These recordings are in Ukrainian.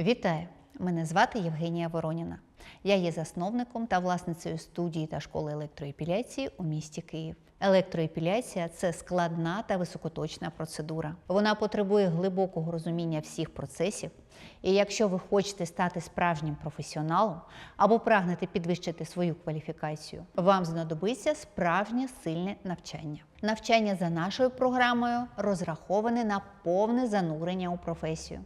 Вітаю! Мене звати Євгенія Вороніна. Я є засновником та власницею студії та школи електроепіляції у місті Київ. Електроепіляція це складна та високоточна процедура. Вона потребує глибокого розуміння всіх процесів. І якщо ви хочете стати справжнім професіоналом або прагнете підвищити свою кваліфікацію, вам знадобиться справжнє сильне навчання. Навчання за нашою програмою розраховане на повне занурення у професію.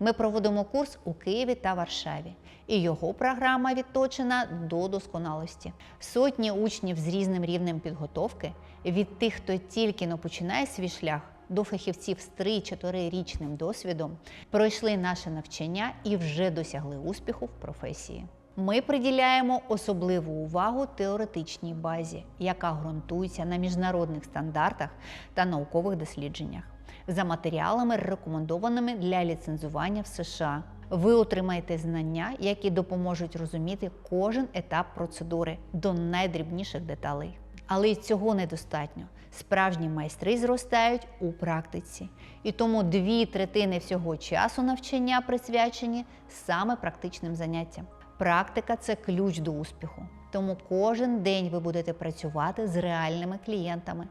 Ми проводимо курс у Києві та Варшаві, і його програма відточена до досконалості. Сотні учнів з різним рівнем підготовки від тих, хто тільки но починає свій шлях. До фахівців з 3-4 річним досвідом пройшли наше навчання і вже досягли успіху в професії. Ми приділяємо особливу увагу теоретичній базі, яка ґрунтується на міжнародних стандартах та наукових дослідженнях за матеріалами, рекомендованими для ліцензування в США. Ви отримаєте знання, які допоможуть розуміти кожен етап процедури до найдрібніших деталей. Але й цього недостатньо. Справжні майстри зростають у практиці, і тому дві третини всього часу навчання присвячені саме практичним заняттям. Практика це ключ до успіху. Тому кожен день ви будете працювати з реальними клієнтами,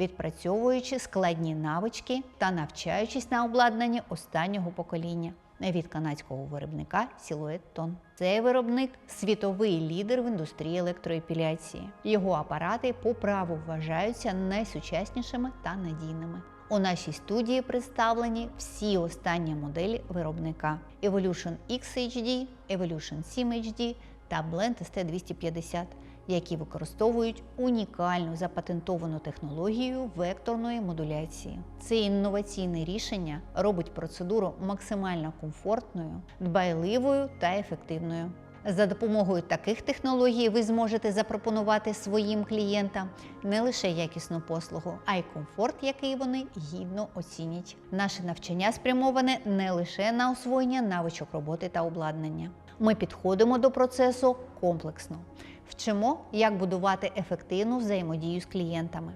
відпрацьовуючи складні навички та навчаючись на обладнанні останнього покоління від канадського виробника Silhouette Tone. Цей виробник світовий лідер в індустрії електроепіляції. Його апарати по праву вважаються найсучаснішими та надійними. У нашій студії представлені всі останні моделі виробника Evolution X HD, Evolution 7 HD та Blend ST250, які використовують унікальну запатентовану технологію векторної модуляції. Це інноваційне рішення робить процедуру максимально комфортною, дбайливою та ефективною. За допомогою таких технологій ви зможете запропонувати своїм клієнтам не лише якісну послугу, а й комфорт, який вони гідно оцінять. Наше навчання спрямоване не лише на освоєння навичок роботи та обладнання. Ми підходимо до процесу комплексно, вчимо, як будувати ефективну взаємодію з клієнтами,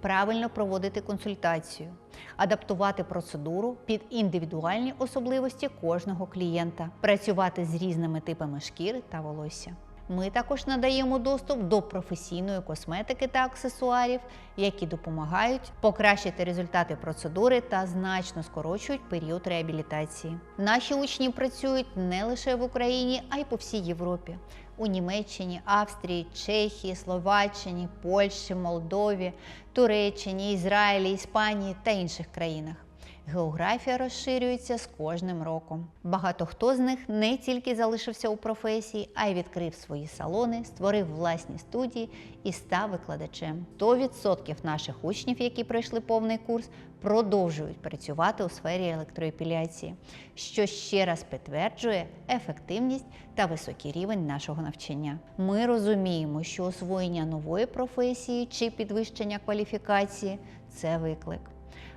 правильно проводити консультацію, адаптувати процедуру під індивідуальні особливості кожного клієнта, працювати з різними типами шкіри та волосся. Ми також надаємо доступ до професійної косметики та аксесуарів, які допомагають покращити результати процедури та значно скорочують період реабілітації. Наші учні працюють не лише в Україні, а й по всій Європі. У Німеччині, Австрії, Чехії, Словаччині, Польщі, Молдові, Туреччині, Ізраїлі, Іспанії та інших країнах. Географія розширюється з кожним роком. Багато хто з них не тільки залишився у професії, а й відкрив свої салони, створив власні студії і став викладачем. 100% наших учнів, які пройшли повний курс, продовжують працювати у сфері електроепіляції, що ще раз підтверджує ефективність та високий рівень нашого навчання. Ми розуміємо, що освоєння нової професії чи підвищення кваліфікації це виклик.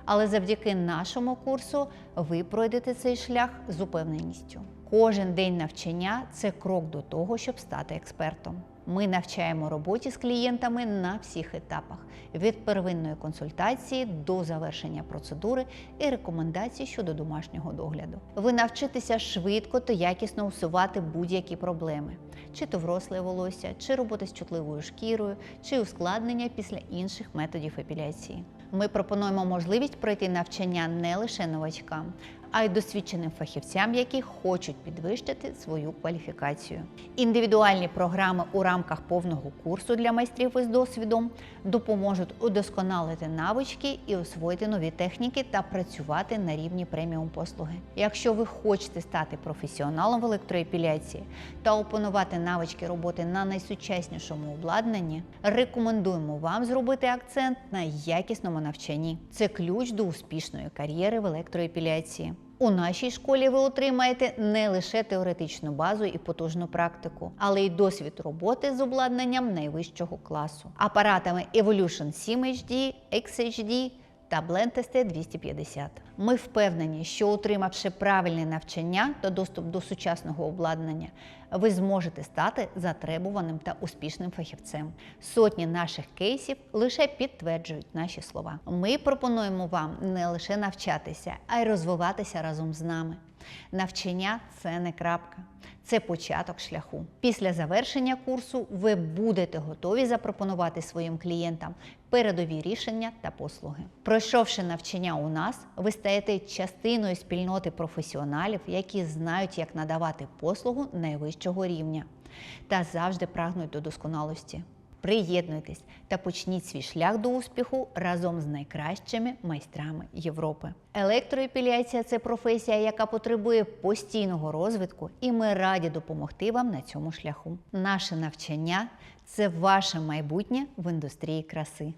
Але завдяки нашому курсу ви пройдете цей шлях з упевненістю. Кожен день навчання це крок до того, щоб стати експертом. Ми навчаємо роботі з клієнтами на всіх етапах: від первинної консультації до завершення процедури і рекомендацій щодо домашнього догляду. Ви навчитеся швидко та якісно усувати будь-які проблеми, чи то вросле волосся, чи роботи з чутливою шкірою, чи ускладнення після інших методів епіляції. Ми пропонуємо можливість пройти навчання не лише новачкам, а й досвідченим фахівцям, які хочуть підвищити свою кваліфікацію. Індивідуальні програми у рамках повного курсу для майстрів із досвідом допоможуть удосконалити навички і освоїти нові техніки та працювати на рівні преміум послуги. Якщо ви хочете стати професіоналом в електроепіляції та опанувати навички роботи на найсучаснішому обладнанні, рекомендуємо вам зробити акцент на якісному навчанні. Це ключ до успішної кар'єри в електроепіляції. У нашій школі ви отримаєте не лише теоретичну базу і потужну практику, але й досвід роботи з обладнанням найвищого класу, апаратами Evolution 7 HD, XHD та блентесте ST 250. Ми впевнені, що отримавши правильне навчання та доступ до сучасного обладнання, ви зможете стати затребуваним та успішним фахівцем. Сотні наших кейсів лише підтверджують наші слова. Ми пропонуємо вам не лише навчатися, а й розвиватися разом з нами. Навчання це не крапка, це початок шляху. Після завершення курсу ви будете готові запропонувати своїм клієнтам передові рішення та послуги. Пройшовши навчання у нас, ви стаєте частиною спільноти професіоналів, які знають, як надавати послугу найвищого рівня та завжди прагнуть до досконалості. Приєднуйтесь та почніть свій шлях до успіху разом з найкращими майстрами Європи. Електроепіляція це професія, яка потребує постійного розвитку, і ми раді допомогти вам на цьому шляху. Наше навчання це ваше майбутнє в індустрії краси.